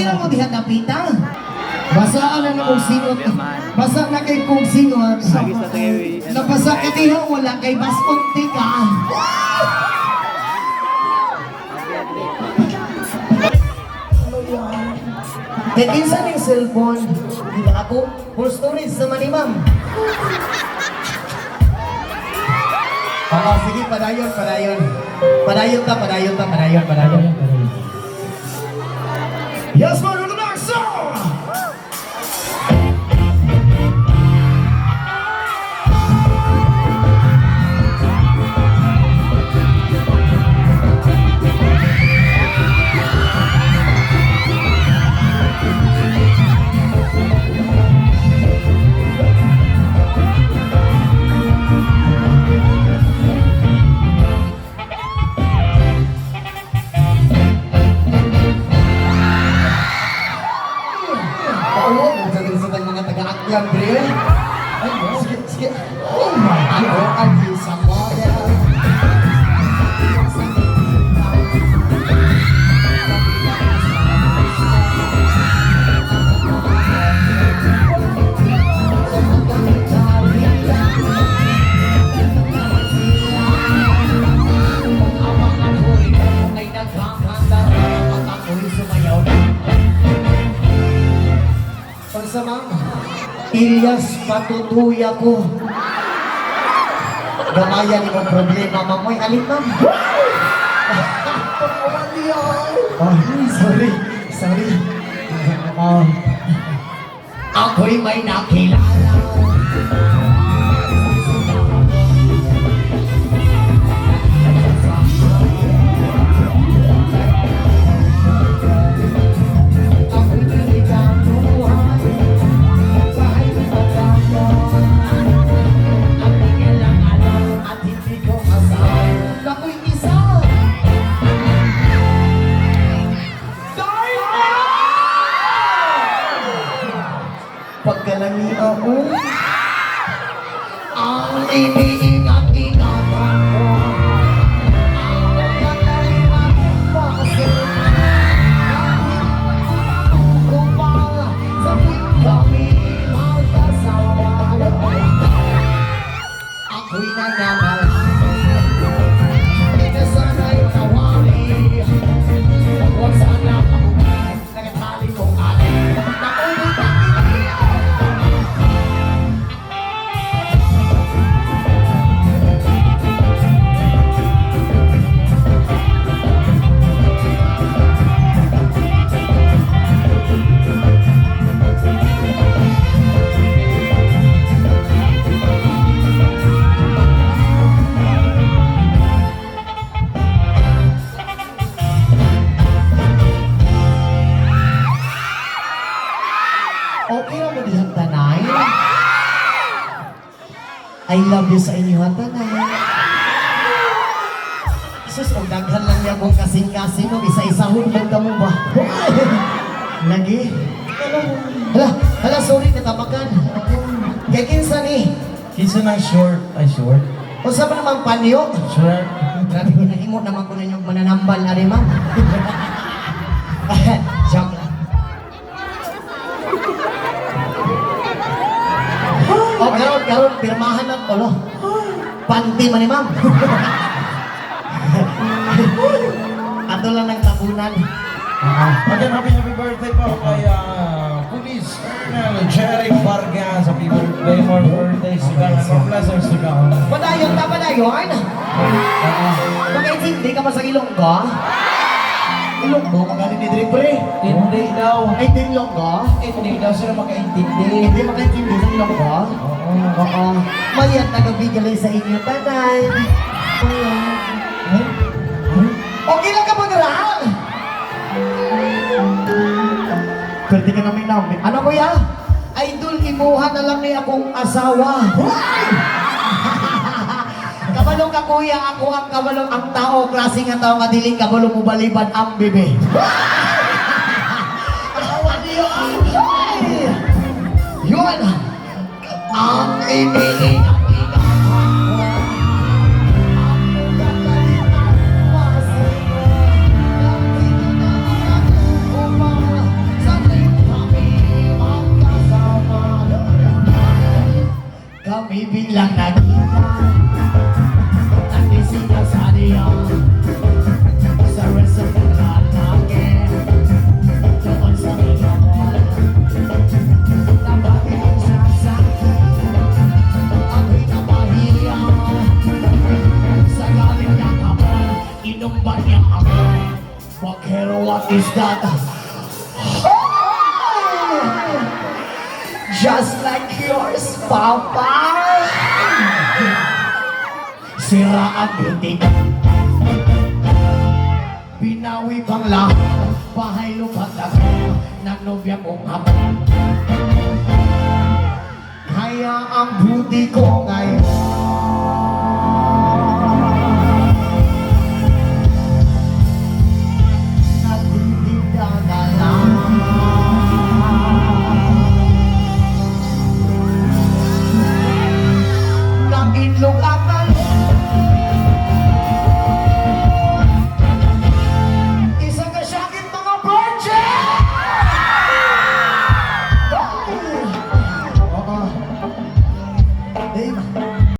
Okay lang mo dihan napita. Basa na na kung sino. Basa na kay kung sino. Nabasa ka diha wala kay baskunti ka. Kaya kinsa ng cellphone, di ba ako? Full storage naman ni ma'am. Oo, sige, padayon, padayon. Padayon ka, padayon ka, padayon, padayon. Yes, man, on mga taga-akyan, Bre. Ay, sige, sige. Oh my God, ang isa model. Pagsa ma'am, Ilyas patutuya ko. Gamayan mo problema, mamoy. Alin, ma'am? Oh, sorry. Sorry. Oh. Ako'y may nakilala. Pagkalami ako, ang iniingat-ingatan I love you sa inyo ha, tanay. Sus, kung daghan lang niya kung kasing-kasing mo, isa-isahon lang ka mo ba? Lagi? Hala, hala, sorry, katapakan. Kaya kinsa ni? Kinsa ng short? Ay, short? O sa ba naman panyo? Short? Grabe, hinahimo naman ko na yung mananambal, ari ma'am. O, karon, karon, pirmahan ng ulo. Panty man ni ma'am. Ato lang ng tabunan. Again, happy happy birthday po kay uh, Police Colonel Jerry Vargas. Happy birthday, more birthday. Sigahan, more blessings come. Padayon ta, padayon. Makaintindi ka pa sa Ilonggo? Ilonggo, magaling ni Dribre. Hindi daw. Ay, din Ilonggo? Hindi daw sila makaintindi. Hindi makaintindi sa Ilonggo? Oo. Oo. Mayat nagabigay sa inyo, tanay. Okay lang ka mo na Pwede ka namin namin. Ano kuya? Idol, imuha na lang ni akong asawa. Kabalo ka kuya, ako ang kabalo ang tao, klase nga tao nga dili. Kabalo mo baliban ang bibi. Awan niyo ang Yun. Ang ibigay ng Kami bilang nag what is that? Just like yours, Papa! Sira ang beauty Binawi bang lahat Bahay lupat ako Ng nobya kong hapon Kaya ang beauty ko ngayon